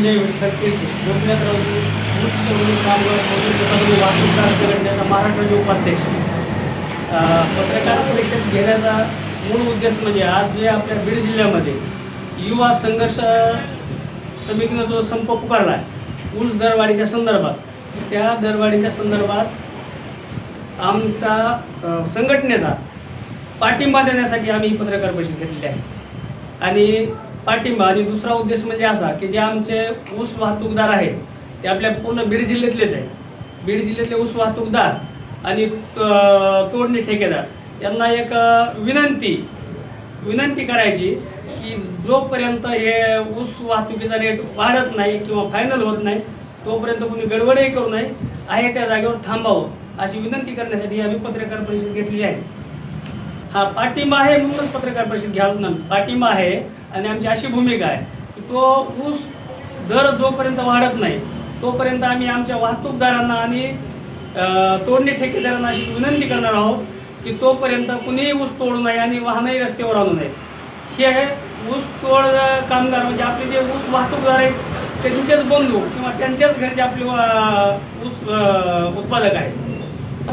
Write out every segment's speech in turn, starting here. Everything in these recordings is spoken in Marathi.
संजय विठ्ठल टिळके गोपीनाथरावजी ऊस कामगार संघटनेचा महाराष्ट्राचे उपाध्यक्ष. पत्रकार परिषद घेण्याचा मूळ उद्देश म्हणजे आज जे आपल्या बीड जिल्ह्यामध्ये युवा संघर्ष समितीनं जो संप पुकारला आहे ऊस दरवाढीच्या संदर्भात त्या दरवाढीच्या संदर्भात आमचा संघटनेचा पाठिंबा देण्यासाठी आम्ही ही पत्रकार परिषद घेतलेली आहे. आणि पाठिंबा आणि दुसरा उद्देश म्हणजे असा की जे आमचे ऊस वाहतूकदार आहेत ते आपल्या पूर्ण बीड जिल्ह्यातलेच आहे बीड जिल्ह्यातले ऊस वाहतूकदार आणि तोडणी ठेकेदार यांना एक विनंती विनंती करायची की जोपर्यंत हे ऊस वाहतुकीचा रेट वाढत नाही किंवा फायनल होत नाही तोपर्यंत कोणी गडबडही करू नये आहे त्या जागेवर थांबावं अशी विनंती करण्यासाठी आम्ही पत्रकार परिषद घेतलेली आहे. हा पाठिंबा आहे म्हणूनच पत्रकार परिषद घ्यावं ना. पाठिंबा आहे आणि आमची अशी भूमिका आहे की तो ऊस दर जोपर्यंत वाढत नाही तोपर्यंत आम्ही आमच्या वाहतूकदारांना आणि तोडणी ठेकेदारांना अशी विनंती करणार आहोत की तोपर्यंत कुणीही ऊस तोडू नये आणि वाहनही रस्त्यावर आणू नये. हे आहे ऊस तोड कामगार म्हणजे आपले जे ऊस वाहतूकदार आहेत त्यांचेच बंधू किंवा त्यांच्याच घरचे आपले वा- ऊस उत्पादक आहेत.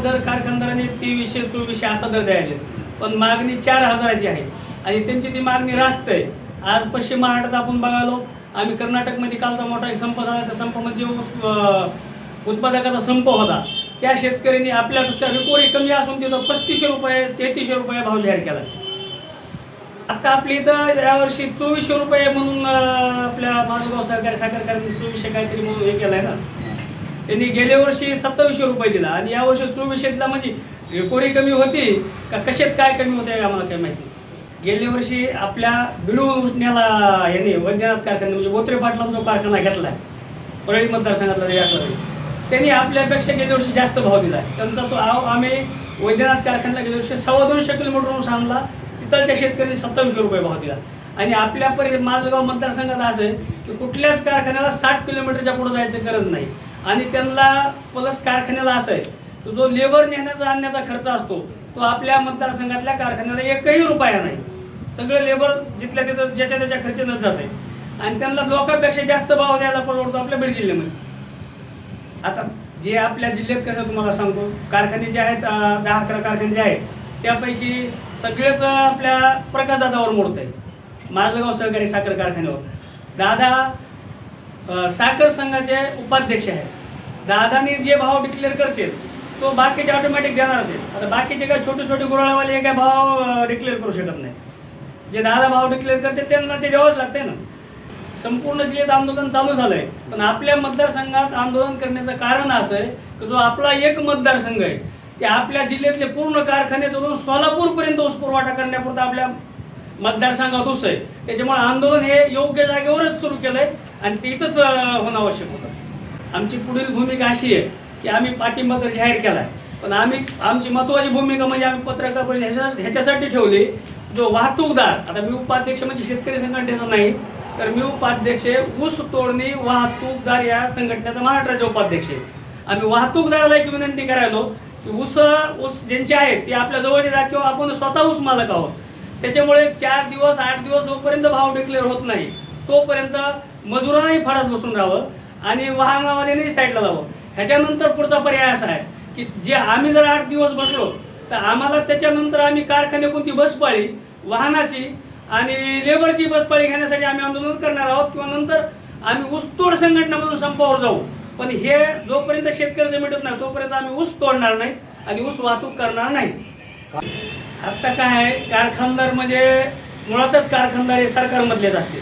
दर कारखानदाराने तेवीसशे चोवीसशे असा दर द्यायचे पण मागणी चार हजाराची आहे आणि त्यांची ती मागणी रास्त आहे. आज पश्चिम महाराष्ट्रात आपण बघालो आम्ही कर्नाटकमध्ये कालचा मोठा एक संप झाला त्या संपामध्ये ऊस उत्पादकाचा संप होता. त्या शेतकऱ्यांनी आपल्यापेक्षा रिकोरी कमी असून तिथं पस्तीसशे रुपये तेहतीसशे रुपये भाव जाहीर केला. आता आपली इथं यावर्षी चोवीसशे रुपये म्हणून आपल्या माधवगाव सहकारी साखर कारखान्याने चोवीसशे काहीतरी म्हणून हे केलं आहे ना. त्यांनी गेल्या वर्षी सत्तावीसशे रुपये दिला. आणि यावर्षी चोवीसशे दिला म्हणजे रेकोरी कमी होती का कशात काय कमी होते आम्हाला काही माहिती गेल्या वर्षी आपल्या बिडू उष्ण्याला यांनी वैद्यनाथ कारखाना म्हणजे बोत्रे पाटलांचा जो कारखाना घेतला आहे परळी मतदारसंघातला जे असला तरी त्यांनी आपल्यापेक्षा गेल्या वर्षी जास्त भाव दिला आहे त्यांचा तो आव आम्ही वैद्यनाथ कारखान्याला गेल्या वर्षी सव्वा दोनशे किलोमीटरवरून सांगला तिथलच्या शेतकऱ्यांनी सत्तावीसशे रुपये भाव दिला. आणि आपल्या परि माझगाव मतदारसंघात असं आहे की कुठल्याच कारखान्याला साठ किलोमीटरच्या पुढे जायची गरज नाही. आणि त्यांना प्लस कारखान्याला असं आहे की जो लेबर नेण्याचा आणण्याचा खर्च असतो तो आपल्या मतदारसंघातल्या कारखान्याला एकही रुपया नाही. सगळं लेबर जिथल्या तिथं ज्याच्या त्याच्या खर्चेनंच जाते. आणि त्यांना लोकांपेक्षा जास्त भाव द्यायला परवडतो आपल्या बीड जिल्ह्यामध्ये. आता जे आपल्या जिल्ह्यात कसं तुम्हाला सांगतो कारखाने जे आहेत दहा अकरा कारखाने जे आहेत त्यापैकी सगळेच आपल्या प्रकाशदादावर मोडत आहे माझगाव सहकारी साखर कारखान्यावर. दादा साखर संघाचे उपाध्यक्ष आहेत. दादानी जे भाव डिक्लेअर करतील तो बाकीचे ऑटोमॅटिक देणारच आहे आता बाकीचे काय छोटे छोटे गुराळावाले हे काय भाव डिक्लेअर करू शकत नाही. जे दादा भाव डिक्लेअर करते त्यांना ते द्यावंच लागते ना. संपूर्ण जिल्ह्यात आंदोलन चालू झालंय. पण आपल्या मतदारसंघात आंदोलन करण्याचं कारण असं आहे की जो आपला एक मतदारसंघ आहे ते आपल्या जिल्ह्यातले पूर्ण कारखाने जोडून सोलापूरपर्यंत ऊस पुरवठा करण्यापुरता आपल्या मतदारसंघात ऊस आहे. त्याच्यामुळे आंदोलन हे योग्य जागेवरच सुरू केलं आहे आणि ते इथंच होणं आवश्यक होतं. आमची पुढील भूमिका अशी आहे की आम्ही पाठिंबा तर जाहीर केला आहे पण आम्ही आमची महत्त्वाची भूमिका म्हणजे आम्ही पत्रकार परिषद ह्याच्या ह्याच्यासाठी ठेवली जो वाहतूकदार आता मी उपाध्यक्ष म्हणजे शेतकरी संघटनेचा नाही तर मी उपाध्यक्ष ऊस तोडणी वाहतूकदार या संघटनेचा महाराष्ट्राचे उपाध्यक्ष आहे. आम्ही वाहतूकदाराला एक विनंती करायलो की ऊस ऊस ज्यांचे आहेत ते आपल्या जवळचे जात किंवा आपण स्वतः ऊस मालक आहोत. त्याच्यामुळे चार दिवस आठ दिवस जोपर्यंत भाव डिक्लेअर होत नाही तोपर्यंत मजुरांनाही फडात बसून राहावं आणि वाहनावाल्यानेही साईडला जावं. ह्याच्यानंतर पुढचा पर्याय असा आहे की जे आम्ही जर आठ दिवस बसलो तर आम्हाला त्याच्यानंतर आम्ही कारखाने कोणती बस पाळी वाहनाची आणि लेबरची बसपाळी घेण्यासाठी आम्ही आंदोलन करणार आहोत किंवा नंतर आम्ही ऊसतोड संघटनामधून संपावर जाऊ. पण हे जोपर्यंत शेतकऱ्याचं मिटत नाही तोपर्यंत आम्ही ऊस तोडणार नाही आणि ऊस वाहतूक करणार नाही. आत्ता काय आहे कारखानदार म्हणजे मुळातच कारखानदार हे सरकारमधलेच असतील.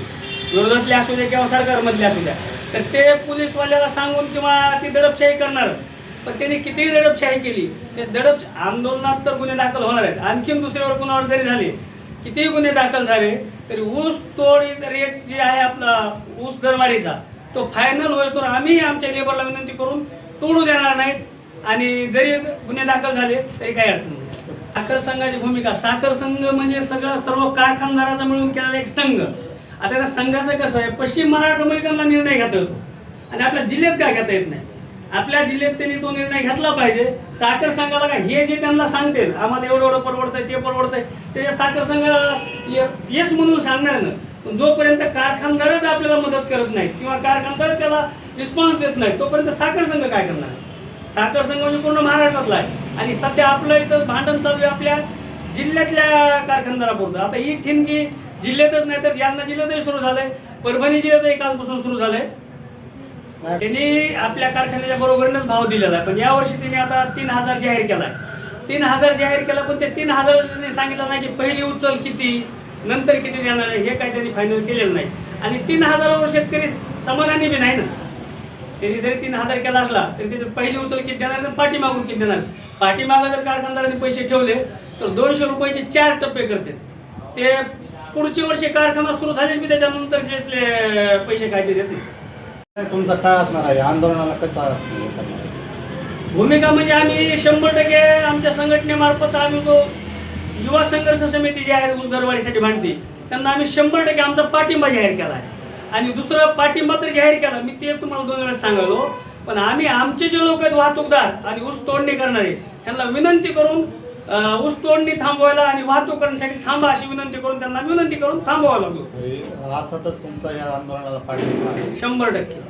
विरोधातले असू द्या किंवा सरकारमधले असू द्या. तर ते पोलीसवाल्याला सांगून किंवा ती दडपशाही करणारच. पण त्यांनी कितीही दडपशाही केली ते दडप आंदोलनात तर गुन्हे दाखल होणार आहेत. आणखीन दुसऱ्यावर कुणावर जरी झाले कितीही गुन्हे दाखल झाले तरी ऊस तोडीचा रेट जे आहे आपला ऊस दरवाढीचा तो फायनल होईल तर आम्ही आमच्या लेबरला विनंती करून तोडू देणार नाहीत. आणि जरी गुन्हे दाखल झाले तरी काही अडचण नाही. साखर संघाची भूमिका साखर संघ म्हणजे सगळं सर्व कारखानदाराचा मिळून केलेला एक संघ. आता त्या संघाचं कसं आहे पश्चिम महाराष्ट्रामध्ये त्यांना निर्णय घेता येतो. आणि आपल्या जिल्ह्यात काय घेता येत नाही. आपल्या जिल्ह्यात त्यांनी तो निर्णय घेतला पाहिजे. साखर संघाला काय हे जे त्यांना सांगतील आम्हाला एवढं एवढं परवडतंय ते परवडतंय त्याच्या साखर संघ येस म्हणून सांगणार ना. पण जोपर्यंत कारखानदारच आपल्याला मदत करत नाहीत किंवा कारखानदार त्याला रिस्पॉन्स देत नाही तोपर्यंत साखर संघ काय करणार साखर संघ म्हणजे पूर्ण महाराष्ट्रातला आहे. आणि सध्या आपलं इथं भांडण चालू आहे आपल्या जिल्ह्यातल्या कारखानदारापुरतं. आता ही ठिणगी जिल्ह्यातच नाही तर जालना जिल्ह्यातही सुरू झालंय. परभणी जिल्ह्यातही कालपासून सुरू झालंय. त्यांनी आपल्या कारखान्याच्या बरोबरीनंच भाव दिलेला आहे. पण यावर्षी त्यांनी आता तीन हजार जाहीर केला तीन हजार जाहीर केला पण ते तीन हजार त्यांनी सांगितलं नाही की पहिली उचल किती नंतर किती देणार आहे हे काही त्यांनी फायनल केलेलं नाही. आणि तीन हजारावर शेतकरी समाधानी बी नाही ना. त्यांनी जरी तीन हजार केला असला तरी त्याचं पहिली उचल किती देणार तर पाठीमागून किती देणार पाठीमागं जर कारखानदारांनी पैसे ठेवले तर दोनशे रुपयाचे चार टप्पे करते ते पुढच्या वर्षी कारखाना सुरू झालेच मी त्याच्यानंतर पैसे काय ते देत नाही तुमचा काय असणार आहे? आंदोलनाला कसा भूमिका म्हणजे आम्ही शंभर टक्के आमच्या संघटनेमार्फत आम्ही जो युवा संघर्ष समिती जी आहे ऊस दरवाढीसाठी भांडते त्यांना आम्ही शंभर टक्के आमचा पाठिंबा जाहीर केला आहे आणि दुसरं पाठिंबा तर जाहीर केला मी ते तुम्हाला दोन वेळा सांगालो पण आम्ही आमचे जे लोक आहेत वाहतूकदार आणि ऊस तोडणी करणारे त्यांना विनंती करून अं, ऊस तोडणी थांबवायला आणि वाहतूक करण्यासाठी थांबा अशी विनंती करून त्यांना विनंती करून थांबवावं लागलो. अर्थातच तुमचा या आंदोलनाला पाठिंबा आहे शंभर टक्के.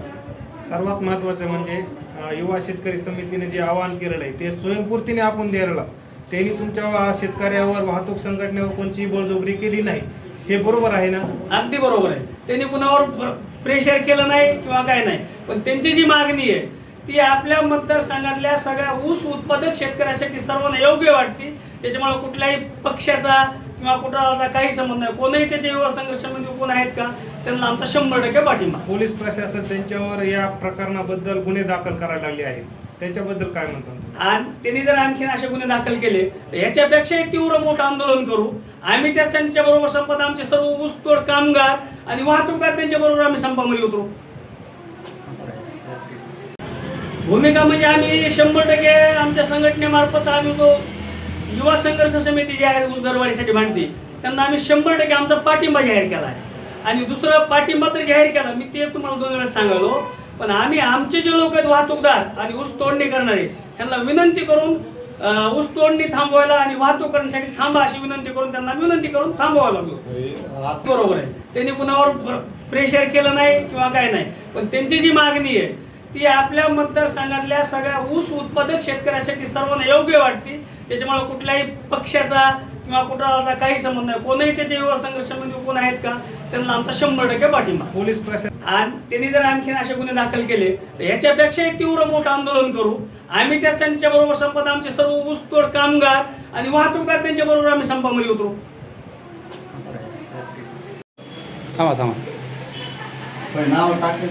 सर्वात महत्त्वाचं म्हणजे युवा शेतकरी समितीने जे आवाहन केलेलं आहे ते स्वयंपूर्तीने आपण द्यायला त्यांनी तुमच्या शेतकऱ्यावर वाहतूक संघटनेवर कोणतीही बळजबरी केली नाही. हे बरोबर आहे ना? अगदी बरोबर आहे. त्यांनी कुणावर प्रेशर केलं नाही किंवा काय नाही. पण त्यांची जी मागणी आहे ती आपल्या मतदारसंघातल्या सगळ्या ऊस उत्पादक शेतकऱ्यासाठी सर्वांना योग्य वाटते. त्याच्यामुळे कुठल्याही पक्षाचा किंवा कुठलाचा काही संबंध नाही. कोणीही त्याच्या युवा संघर्षामध्ये कोण आहेत का त्यांना आमचा शंभर टक्के पाठिंबा पोलीस प्रशासन त्यांच्यावर या प्रकरणाबद्दल गुन्हे दाखल करायला लागले आहेत. त्याच्याबद्दल काय म्हणता तुम्ही? आणि त्यांनी जर आणखीन असे गुन्हे दाखल केले तर याच्यापेक्षा एक तीव्र मोठं आंदोलन करू. आम्ही त्या त्यांच्या बरोबर संपत आमचे सर्व ऊसतोड कामगार आणि वाहतूकदार त्यांच्या बरोबर आम्ही संपामध्ये उतरू. भूमिका म्हणजे आम्ही शंभर टक्के आमच्या संघटनेमार्फत आम्ही जो युवा संघर्ष समिती जी आहे दरवाढीसाठी भांडते त्यांना आम्ही शंभर टक्के आमचा पाठिंबा जाहीर केला आहे. आणि दुसरं पाठिंबा तर जाहीर केला मी ते तुम्हाला दोन वेळेस सांगालो पण आम्ही आमचे जे लोक आहेत वाहतूकदार आणि ऊस तोडणी करणारे त्यांना विनंती करून ऊस तोडणी थांबवायला आणि वाहतूक करण्यासाठी थांबा अशी विनंती करून त्यांना विनंती करून थांबवावं लागलो. बरोबर आहे. त्यांनी कुणावर प्रेशर केलं नाही किंवा काय नाही पण त्यांची जी मागणी आहे ती आपल्या मतदारसंघातल्या सगळ्या ऊस उत्पादक शेतकऱ्यासाठी सर्वांना योग्य वाटते. त्याच्यामुळे कुठल्याही पक्षाचा किंवा कुठलाचा काही संबंध नाही. कोणीही त्याच्या युवा संघर्षामध्ये कोण आहेत का? त्यांना आमचा शंभर टक्के पाठिंबा. पोलीस प्रशासन. आणि त्यांनी जर आणखीन असे गुन्हे दाखल केले तर याच्यापेक्षा एक तीव्र मोठं आंदोलन करू. आम्ही त्या त्यांच्या बरोबर संपत आमचे सर्व ऊसतोड कामगार आणि वाहतूकदार त्यांच्या बरोबर आम्ही संपामध्ये उतरू. थांबा थांबा. नाव टाकले